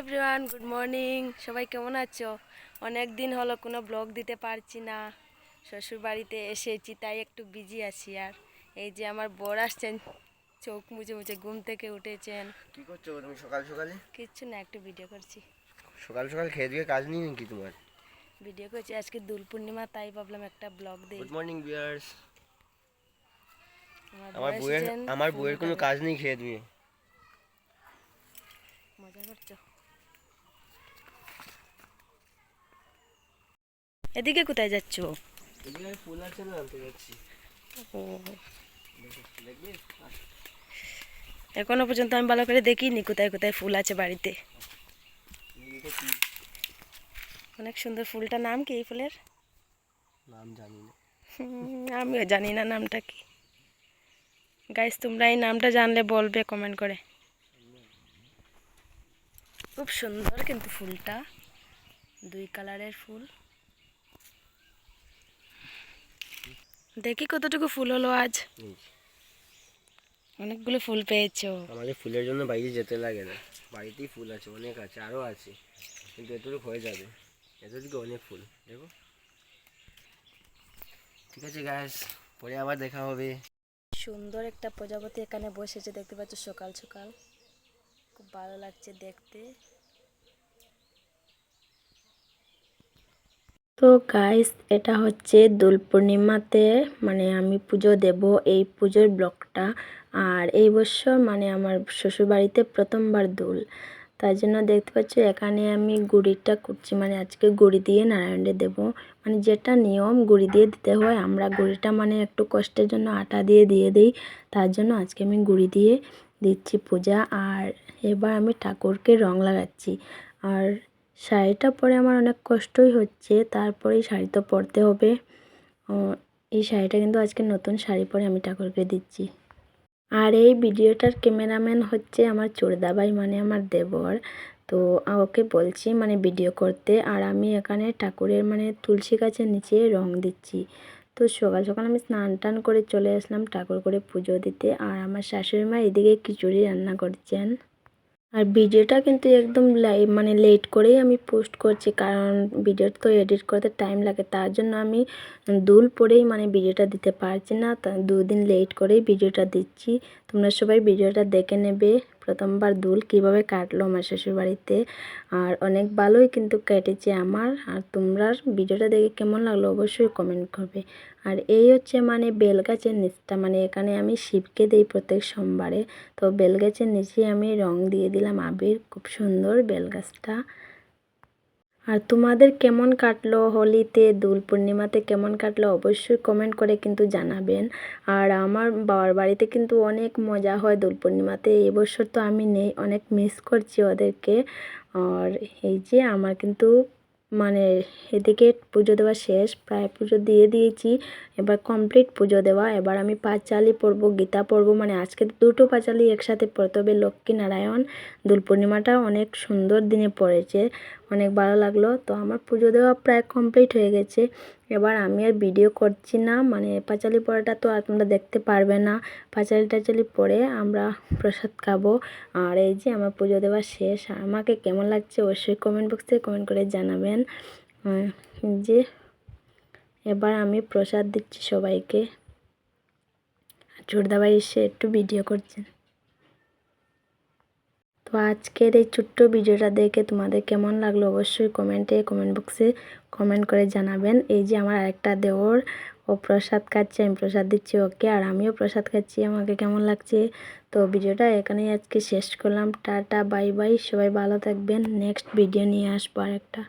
Everyone good morning. সবাই কেমন আছো? অনেক দিন হলো কোনো ব্লগ দিতে পারছি না। শ্বশুর বাড়িতে এসেছি তাই একটু বিজি আছি আর। এই যে আমার বর আসছেন চোখ মুছে মুছে ঘুম থেকে উঠেছেন। কি করছ তুমি সকাল সকালে কিচ্ছু না একটু ভিডিও করছি। সকাল সকাল খেয়ে দিয়ে কাজ নেই নাকি তোমার? ভিডিও করছি আজকে দোল পূর্ণিমা তাই ভাবলাম একটা ব্লগ দিই। গুড মর্নিং ভিউয়ার্স আমার বউয়ের আমার বউয়ের কোনো কাজ নেই খেয়ে দিয়ে। মজা করছ? এদিকে কোথায় যাচ্ছ? এদিকে ফুল আছে না আনতে যাচ্ছি। ও। এখনও পর্যন্ত আমি ভালো করে দেখিনি কোথায় কোথায় ফুল আছে বাড়িতে। অনেক সুন্দর ফুলটার নাম কি এই ফুলের? নাম জানি না। আমিও জানি না নামটা কি। গাইস তোমরা এই নামটা জানলে বলবে কমেন্ট করে। খুব সুন্দর কিন্তু ফুলটা। দুই কালারের ফুল। দেখি কতটুকু ফুল হলো আজ। অনেকগুলো ফুল পেয়েছ। আমাদের ফুলের জন্য বাইরে যেতে লাগে না। বাড়িতেই ফুল আছে অনেক আছে আরও আছে। কিন্তু এতটুকু হয়ে যাবে। এতটুকু অনেক ফুল। দেখো। ঠিক আছে গ্যাস পরে আবার দেখা হবে। সুন্দর একটা প্রজাপতি এখানে বসেছে দেখতে পাচ্ছ সকাল সকাল। খুব ভালো লাগছে দেখতে। তো গাইস এটা হচ্ছে দোল পূর্ণিমাতে মানে আমি পুজো দেব এই পুজোর ব্লগটা। আর এই বছর মানে আমার শ্বশুরবাড়িতে প্রথমবার দোল। তাই জন্য দেখতে পাচ্ছ, এখানে আমি গুড়িটা করছি মানে আজকে গুড়ি দিয়ে নারায়ণে দেব। মানে যেটা নিয়ম, গুড়ি দিয়ে দিতে হয়, আমরা গুড়িটা মানে একটু কষ্টের জন্য আটা দিয়ে দিয়ে দিই। তার জন্য আজকে আমি গুড়ি দিয়ে দিচ্ছি পূজা। আর এবার আমি ঠাকুরকে রং লাগাচ্ছি। আর শাড়িটা পরে আমার অনেক কষ্টই হচ্ছে তারপরেই শাড়ি তো পরতে হবে। এই শাড়িটা কিন্তু আজকে নতুন শাড়ি পরে আমি ঠাকুরকে দিচ্ছি। আর এই ভিডিওটার ক্যামেরাম্যান হচ্ছে আমার চোরদাবাই মানে আমার দেবর। তো ওকে বলছি মানে ভিডিও করতে, আর আমি এখানে ঠাকুরের মানে তুলসী গাছের নিচে রং দিচ্ছি। তো সকাল সকাল আমি স্নান টান করে চলে আসলাম ঠাকুর করে পুজো দিতে, আর আমার শাশুড়ি মা এদিকে খিচুড়ি রান্না করছেন। আর ভিডিওটা কিন্তু একদম মানে লেট করেই আমি পোস্ট করছি, কারণ ভিডিও তো এডিট করতে টাইম লাগে, তার জন্য আমি দুল পরেই মানে ভিডিওটা দিতে পারছি না দুদিন লেট করেই ভিডিওটা দিচ্ছি। তোমরা সবাই ভিডিওটা দেখে নেবে। প্রথমবার দুল কীভাবে কাটলো আমার শ্বশুর বাড়িতে আর অনেক ভালোই কিন্তু কেটেছে আমার। আর তোমরা ভিডিওটা দেখে কেমন লাগল অবশ্যই কমেন্ট করবে। আর এই হচ্ছে মানে বেলগাছের নিচটা। মানে এখানে আমি শিবকে দিই প্রত্যেক সোমবারে। তো বেলগাছের নিচে আমি রং দিয়ে দিলাম আবির। খুব সুন্দর বেলগাছটা। আর তোমাদের কেমন কাটলো হোলিতে, দোল পূর্ণিমাতে কেমন কাটলো অবশ্যই কমেন্ট করে কিন্তু জানাবেন। আর আমার বাবার বাড়িতে কিন্তু অনেক মজা হয় দোল পূর্ণিমাতে এবছর তো আমি নেই, অনেক মিস করছি ওদেরকে। আর এই যে আমার কিন্তু মানে এদিকে পুজো দেওয়া শেষ, প্রায় পুজো দিয়ে দিয়েছি, এবার কমপ্লিট পুজো দেওয়া। এবার আমি পাঁচালি পড়ব গীতা পড়ব মানে আজকে দুটো পাঁচালি একসাথে পড়তে হবে। লক্ষ্মী নারায়ণ, দোল পূর্ণিমাটা অনেক সুন্দর দিনে পড়েছে। অনেক ভালো লাগল। তো আমার পুজো দেওয়া প্রায় কমপ্লিট হয়ে গেছে। এবার আমি আর ভিডিও করছি না। মানে পাঁচালি পড়াটা তো আর তোমরা দেখতে পারবে না। পাঁচালি টাচালি পরে আমরা প্রসাদ খাব। আর এই যে আমার পুজো দেওয়া শেষ। আমাকে কেমন লাগছে অবশ্যই কমেন্ট বক্সে কমেন্ট করে জানাবেন। যে এবার আমি প্রসাদ দিচ্ছি সবাইকে। ছোটদাবাই এসে একটু ভিডিও করছেন। তো আজকের এই ছোট্ট ভিডিওটা দেখে তোমাদের কেমন লাগল অবশ্যই কমেন্টে, কমেন্ট বক্সে কমেন্ট করে জানাবেন। এই যে আমার আরেকটা দেওর, ও প্রসাদ খাচ্ছে, আমি প্রসাদ দিচ্ছি ওকে, আর আমিও প্রসাদ খাচ্ছি, আমাকে কেমন লাগছে? তো ভিডিওটা এখানেই আজকে শেষ করলাম। টাটা, বাই বাই, সবাই ভালো থাকবেন। নেক্সট ভিডিও নিয়ে আসব আরেকটা।